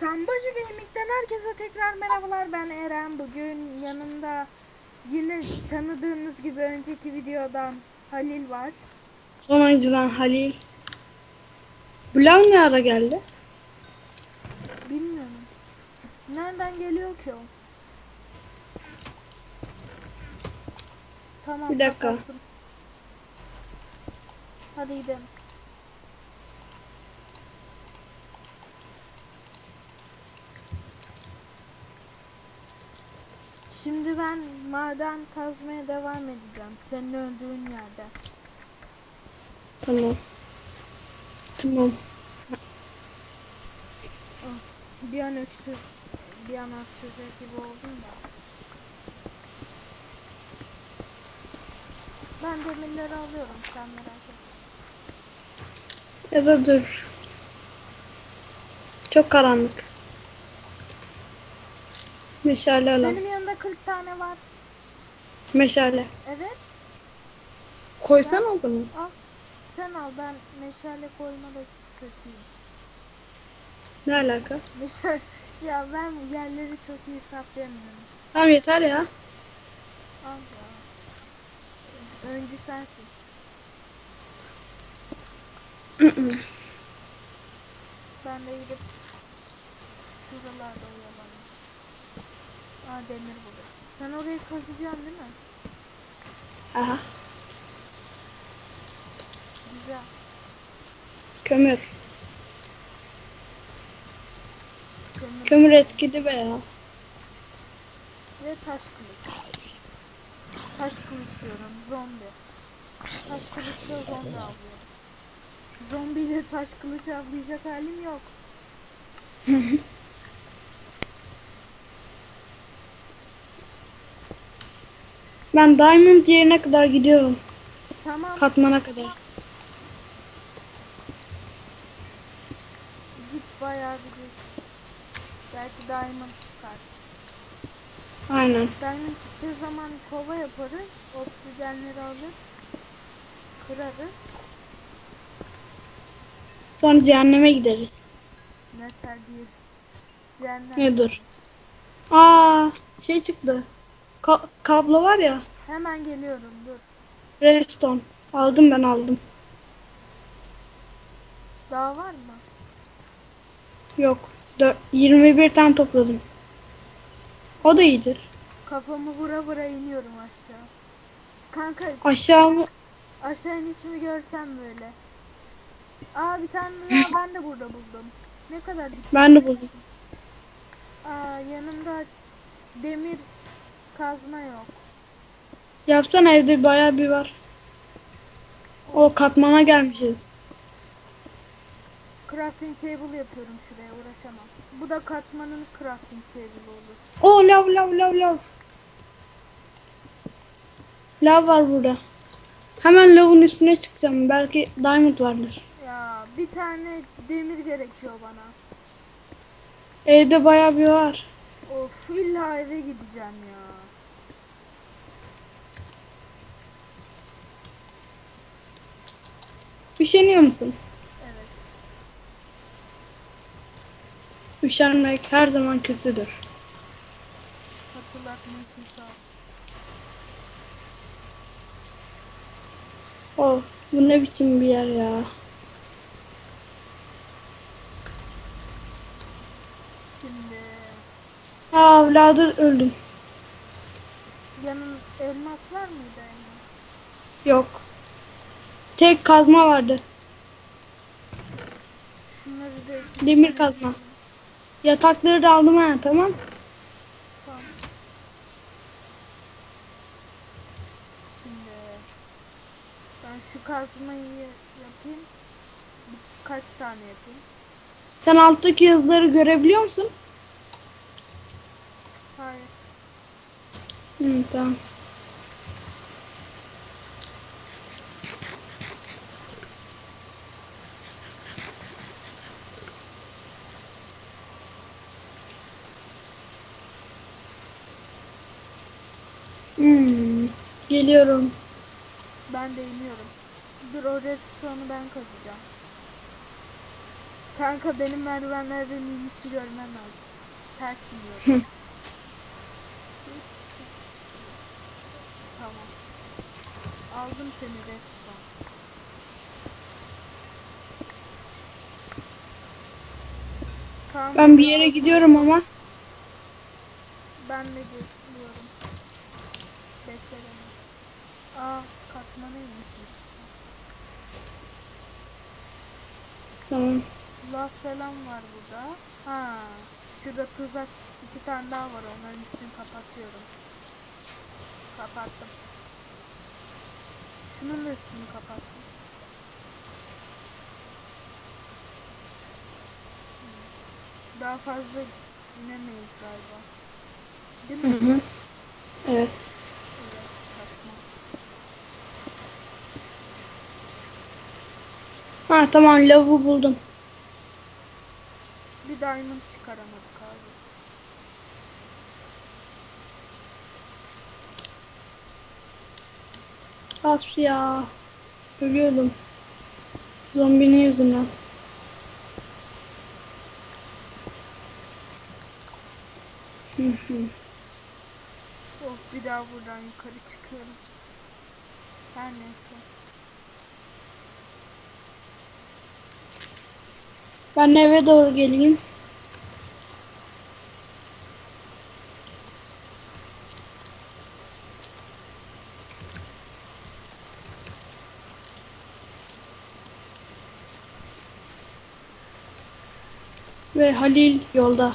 Sambacı Gaming'den herkese tekrar merhabalar ben Eren. Bugün yanımda yine tanıdığınız gibi önceki videodan Halil var. Sonuncudan Halil. Bulav ne ara geldi? Bilmiyorum. Nereden geliyor ki o? Tamam Bir dakika. kapattım. Hadi gidelim. Şimdi ben maden kazmaya devam edeceğim. Senin öldüğün yerde. Tamam. Tamam. Bir an öksür, bir an öksürecek gibi oldum da. Ben demirleri alıyorum sen merak etme. Ya da dur. Çok karanlık. Meşale alalım. Benim 40 tane var. Meşale. Evet Koysan o zaman. al. Sen al ben meşale koymada kötüyüm. Ne alaka? Meşale ya ben yerleri çok iyi saklayamıyorum. Tamam yeter ya. Al ya. Önce sensin. ben de gidip şuralarda oyalanayım. Aa demir buldum. Sen orayı kazacaksın değil mi? Aha. Güzel. Kömür. Kömür. Kömür eskidi be ya. Ve taş kılıç. Taş kılıç diyorum. Zombi. Taş kılıçla zombi avlıyorum. Zombiyle taş kılıç avlayacak halim yok. Ben diamond yerine kadar gidiyorum. Tamam. Katmana kadar. Git bayağı bir git. Belki diamond çıkar. Aynen. Diamond çıktığı zaman kova yaparız. Oksijenleri alıp kırarız. Sonra cehenneme gideriz. Metal değil. Cehennem. Ne dur. Aa, şey çıktı. Ka- kablo var ya. Hemen geliyorum dur. Redstone. Aldım ben aldım. Daha var mı? Yok. Dör- 21 tane topladım. O da iyidir. Kafamı vura vura iniyorum aşağı. Kanka Aşağı mı? aşağı inişimi görsem böyle. Aa bir tane daha ben de burada buldum. Ne kadar. Ben de buldum. Aa yanımda demir kazma yok. Yapsana evde bayağı bir var. O katmana gelmişiz. Crafting table yapıyorum şuraya uğraşamam. Bu da katmanın crafting table olur. O lav lav lav lav. Lav var burada. Hemen lavın üstüne çıkacağım. Belki diamond vardır. Ya bir tane demir gerekiyor bana. Evde bayağı bir var. Of illa eve gideceğim ya. Üşeniyor musun? Evet. Üşenmek her zaman kötüdür. Hatırlatma için sağ ol. Of bu ne biçim bir yer ya. Şimdi Aa lavda öldüm. yanın elmas var mıydı elmas? Yok. Tek kazma vardı. Demir kazma. Yatakları da aldım ha tamam. Tamam. Şimdi ben şu kazmayı yapayım. Kaç tane yapayım? Sen alttaki yazıları görebiliyor musun? Hayır. Hı, tamam. Hmm, geliyorum. Ben de iniyorum. Dur o redstone'u ben kazacağım. Kanka benim merdivenlerden inişi görmen lazım. Ters iniyorum. tamam. Aldım seni restoran. Kanka, Ben bir yere gidiyorum ama. Ben de gidiyorum. Aa. Tamam. Laf falan var burada. Ha, şurada tuzak iki tane daha var. Onların üstünü kapatıyorum. Kapattım. Şunun da üstünü kapattım. Daha fazla inemeyiz galiba. Değil mi? Hı hı. Evet. Evet, katman. Ha tamam lavu buldum. Bir diamond çıkaramadık abi. Bas ya. Ölüyordum. Zombinin yüzünden. Hı hı. Oh bir daha buradan yukarı çıkıyorum. Her neyse. Ben eve doğru geleyim. Ve Halil yolda.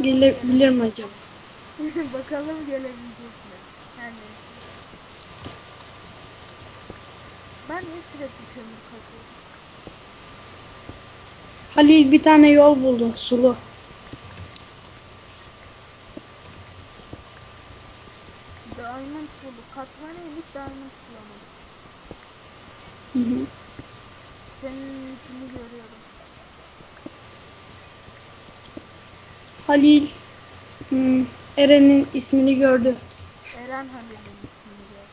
Gelebilir mi acaba? Bakalım gelebileceğiz mi? Neyse. Ben niye sürekli kömür kazıyorum? Halil bir tane yol buldu. Sulu. Diamonds bulduk. Katmana inip diamonds bulamadık. Hı hı. Senin yükünü görüyorum. Halil hmm, Eren'in ismini gördü. Eren Halil'in ismini gör.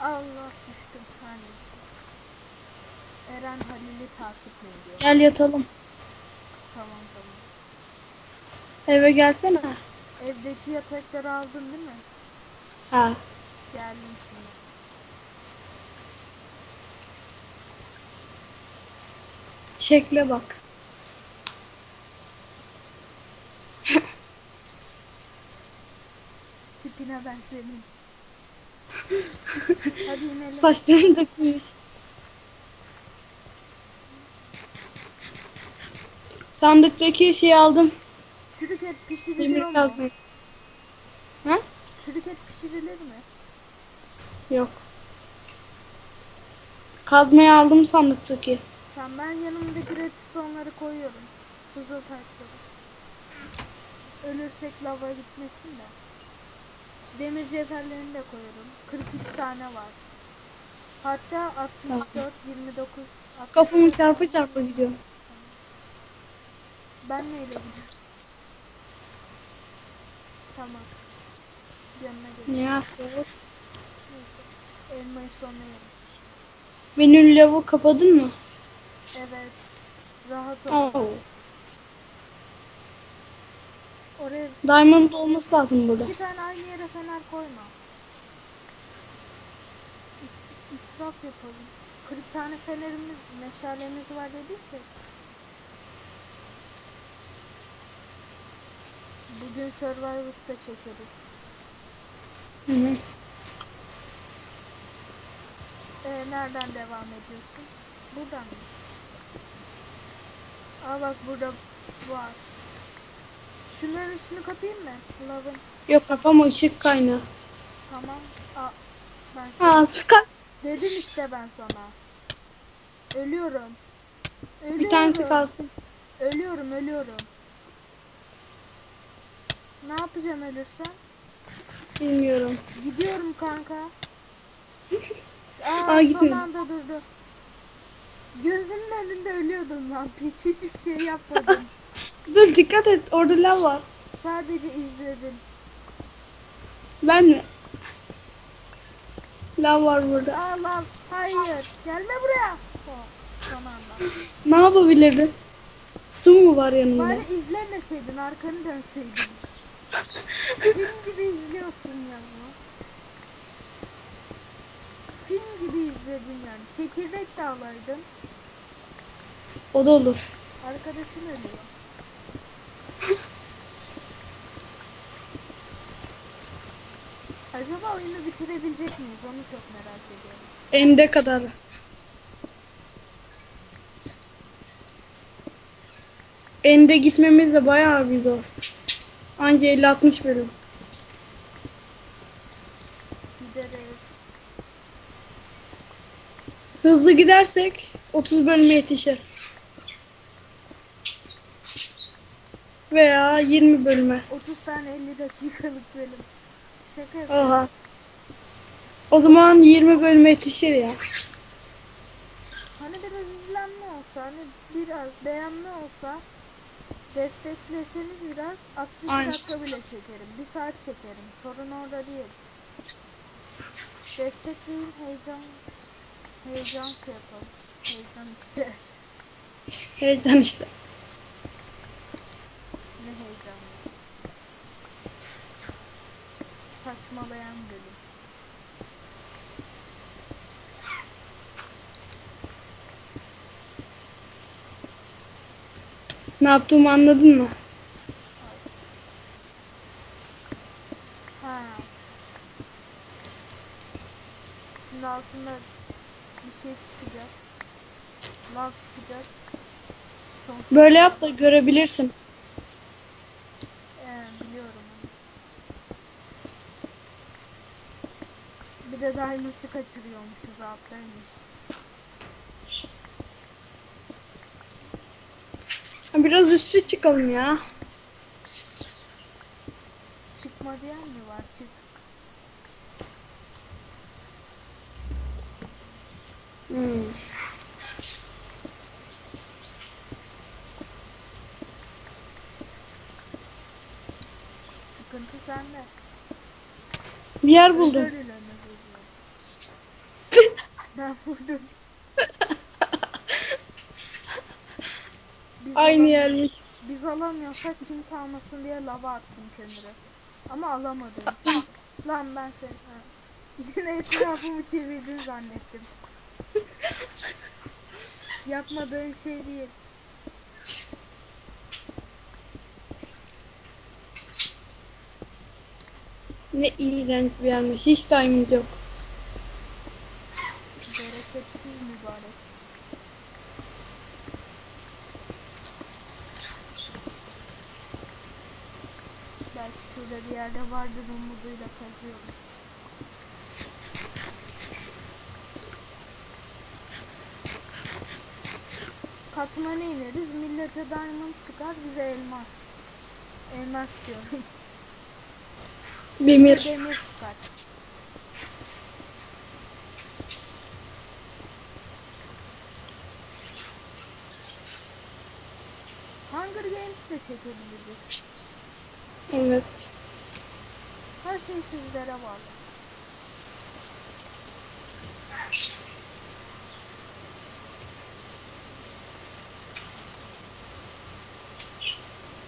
Allah. Eren Halil'i takip ediyor. Gel yatalım. Tamam tamam. Eve gelsene. Evdeki yatakları aldın değil mi? Ha. Geldim şimdi. Şekle bak. Tipine ben senin. Hadi inelim. Saçlarım dökülmüş. Sandıktaki şeyi aldım. Çürük et pişiriliyor Demir mu? kazma. Ha? Çürük et pişirilir mi? Yok. Kazmayı aldım sandıktaki. Tamam ben yanımdaki redstone'ları koyuyorum. Kızıl taşları. Ölürsek lava gitmesin de. Demir cevherlerini de koyuyorum. 43 tane var. Hatta 64, 29, 60. Kafamı çarpa çarpa gidiyorum. Ben neyle gidiyorum? Tamam. Yanına gel. Ne asıl? Neyse. Elmayı sonra yerim. Benim lavu kapadın mı? Evet. Rahat ol. Oo. Oraya Diamond olması lazım burada. iki tane aynı yere fener koyma. İs, israf yapalım. 40 tane fenerimiz, meşalemiz var dediyse. Bugün Survivor'da çekeriz. Hı hı. Ee, nereden devam ediyorsun? Buradan mı? Aa bak burada var. Şunların üstünü kapayım mı? Lavın. Yok kapama ışık kaynağı. Tamam. Aa, ben sana- Ha sıka. Dedim işte ben sana. Ölüyorum. Ölüyorum. Bir tanesi kalsın. Ölüyorum, ölüyorum. Ne yapacağım ölürsem? Bilmiyorum. Gidiyorum kanka. Aa, Aa, son gidiyorum. anda durdu. Gözümün önünde ölüyordum lan. Hiç hiçbir şey yapmadım. Dur dikkat et orada lav var. Sadece izledim. Ben mi? Lav var burada. Aa lan hayır. Gelme buraya. Oh, Ne yapabilirdin? Su mu var yanında? Bari izlemeseydin arkanı dönseydin. Film gibi izliyorsun ya. Film gibi izledin yani. Çekirdek de alaydın. O da olur. Arkadaşın ölüyor. Acaba oyunu bitirebilecek miyiz? Onu çok merak ediyorum. Ende kadar. Ende gitmemiz de bayağı bir zor. Anca 50-60 bölüm. Gideriz. Hızlı gidersek 30 bölüme yetişir. Veya 20 bölüme. 30 tane 50 dakikalık bölüm. Şaka yapıyorum. Oha. O zaman 20 bölüme yetişir ya. Hani biraz izlenme olsa, hani biraz beğenme olsa destekleseniz biraz 60 Aynen. dakika bile çekerim. Bir saat çekerim. Sorun orada değil. Destekleyin heyecan. Heyecan şey yapalım. Heyecan işte. Heyecan işte. Ne heyecan. ya. Saçmalayan bölüm. Ne yaptığımı anladın mı? Ha. Şimdi altında bir şey çıkacak. Lav çıkacak. Sonsuz. Böyle yap da görebilirsin. Ee, biliyorum. Bir de Diamond'sı kaçırıyormuşuz alttaymış. Biraz üstü çıkalım ya. Çıkma diyen mi var? Çık. Hmm. Sıkıntı sende. Bir yer buldum. Özür alamıyorsak kimse almasın diye lava attım kömürü. Ama alamadım. Lan ben seni... ha. Yine etrafımı çevirdin zannettim. Yapmadığın şey değil. Ne iğrenç bir yermiş. Hiç diamond yok. Bereketsiz mübarek. Belki şurada bir yerde vardır umuduyla kazıyorum. Katmana ineriz, millete diamond çıkar, bize elmas. Elmas diyorum. Demir. Demir çıkar. Hunger Games de çekebiliriz. Evet. Her şey sizlere bağlı.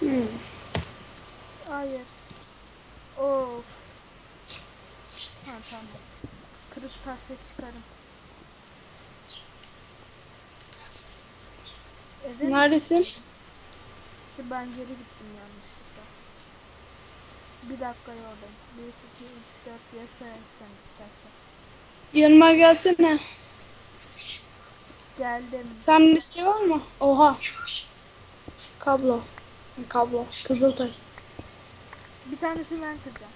Hmm. Hayır. Of. Ha tamam. Kırık taşla çıkarım. Evet. Neredesin? Ben geri gittim yanlışlıkla. Bir dakika oradayım. 1, 2, 3, 4 diye sayarsan istersen. Yanıma gelsene. Geldim. Sende şey var mı? Oha. Kablo. Kablo. Kızıltaş. Bir tanesini ben kıracağım.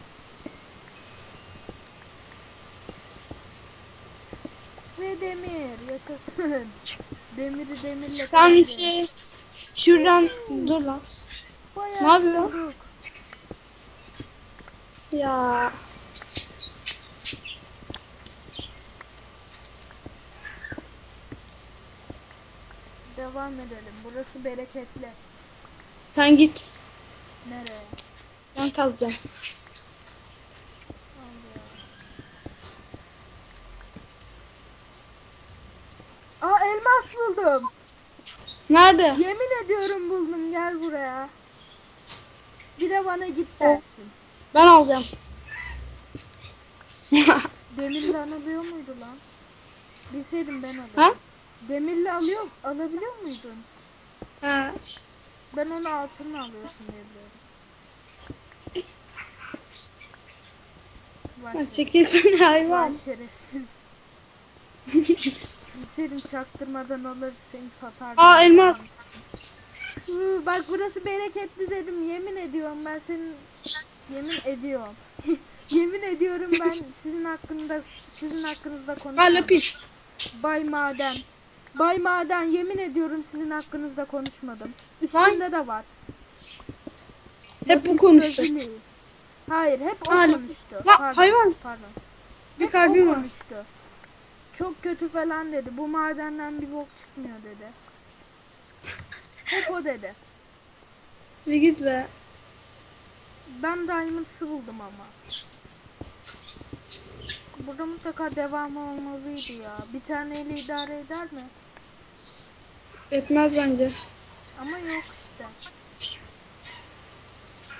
Ve demir yaşasın. Demiri demirle Sen şey şuradan dur lan. Bayağı ne yapıyor? Ya. Devam edelim. Burası bereketli. Sen git. Nereye? Ben kazacağım. Aa elmas buldum. Nerede? Yemin ediyorum buldum gel buraya. Bir de bana git dersin. Ben alacağım. Demirle alabiliyor muydu lan? Bilseydim ben alırım. ha? Demirle alıyor, alabiliyor muydun? Ha. Ben onu altınla alıyorsun diye biliyorum. Vay, Ha, şerefsiz. Çekilsene Vay hayvan. şerefsiz. Bilseydim çaktırmadan alır seni satardım. Aa elmas. Hı, bak burası bereketli dedim yemin ediyorum ben senin yemin ediyorum. yemin ediyorum ben sizin hakkında sizin hakkınızda Ha konuşmadım. lapis. Bay Maden. Bay Maden yemin ediyorum sizin hakkınızda konuşmadım. Üstünde de var. Hep bu konuştu. Hayır hep o Aa, konuştu. La, hayvan. Pardon. Bir Hep kalbim var. konuştu. Çok kötü falan dedi. Bu madenden bir bok çıkmıyor dedi. Hep o dedi. Bir git be. Ben Diamond'sı buldum ama. Burada mutlaka devamı olmalıydı ya. Bir taneyle idare eder mi? Etmez bence. Ama yok işte.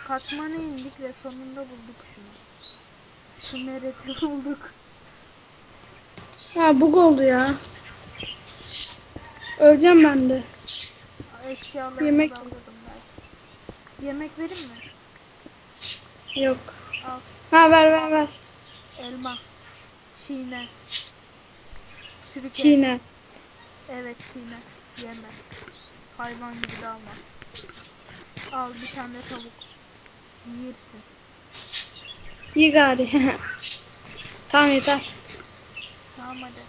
Katmana indik ve sonunda bulduk şunu. Şu mereti bulduk. Ha bug oldu ya. Öleceğim ben de. Eşyalarımı Yemek-. Yemek verin mi? Yok. Al. Ha ver ver ver. Elma. Çiğne. Çürük. Çiğne. Evet çiğne. Yeme. Hayvan gibi de alma. Al bir tane tavuk. Yersin. İyi gari. tamam yeter. Tamam hadi.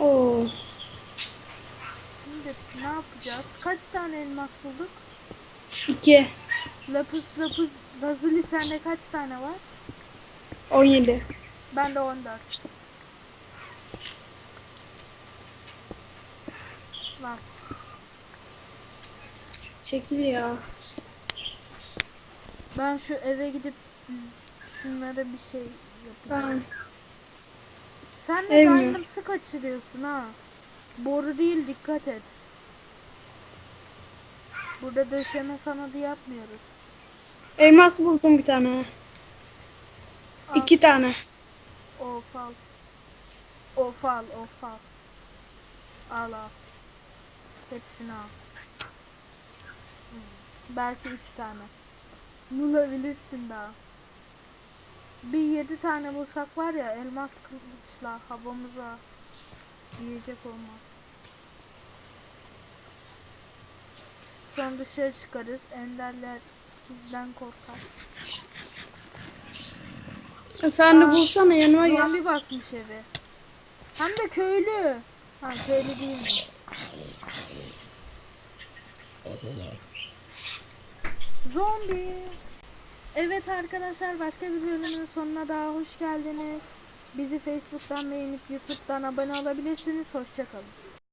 Oo. Şimdi ne yapacağız? Kaç tane elmas bulduk? İki. Lapis lapis lazuli sende kaç tane var? 17. Bende 14. Var. Çekil ya. Ben şu eve gidip şunlara bir şey yapacağım. Sen de? Diamond'sı kaçırıyorsun ha. Boru değil dikkat et. Burada döşeme sanadı yapmıyoruz. Elmas buldum bir tane. Al. İki tane. Of al. Of al of al. Al al. Hepsini al. Hmm. Belki üç tane. Bulabilirsin daha. Bir yedi tane bulsak var ya elmas kılıçla havamıza yiyecek olmaz. Son dışarı çıkarız. Enderler bizden korkar. Sen de bulsana yanıma gel. Zombi basmış evi. Hem de köylü. Ha köylü değilmiş. Zombi. Evet arkadaşlar başka bir bölümün sonuna daha hoş geldiniz. Bizi Facebook'tan beğenip YouTube'dan abone olabilirsiniz. Hoşçakalın.